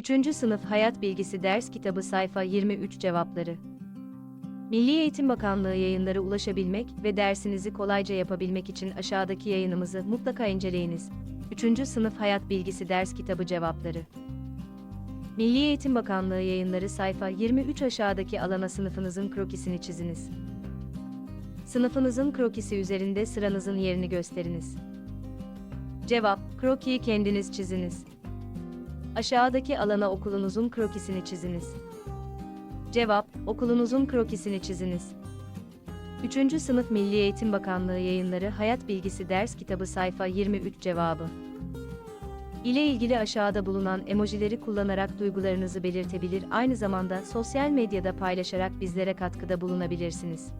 3. Sınıf Hayat Bilgisi Ders Kitabı Sayfa 23 Cevapları Milli Eğitim Bakanlığı yayınları ulaşabilmek ve dersinizi kolayca yapabilmek için aşağıdaki yayınımızı mutlaka inceleyiniz. 3. Sınıf Hayat Bilgisi Ders Kitabı Cevapları Milli Eğitim Bakanlığı yayınları sayfa 23 aşağıdaki alana sınıfınızın krokisini çiziniz. Sınıfınızın krokisi üzerinde sıranızın yerini gösteriniz. Cevap, krokiyi kendiniz çiziniz. Aşağıdaki alana okulunuzun krokisini çiziniz. Cevap, okulunuzun krokisini çiziniz. 3. Sınıf Milli Eğitim Bakanlığı yayınları Hayat Bilgisi Ders Kitabı sayfa 23 cevabı. ile ilgili aşağıda bulunan emojileri kullanarak duygularınızı belirtebilir aynı zamanda sosyal medyada paylaşarak bizlere katkıda bulunabilirsiniz.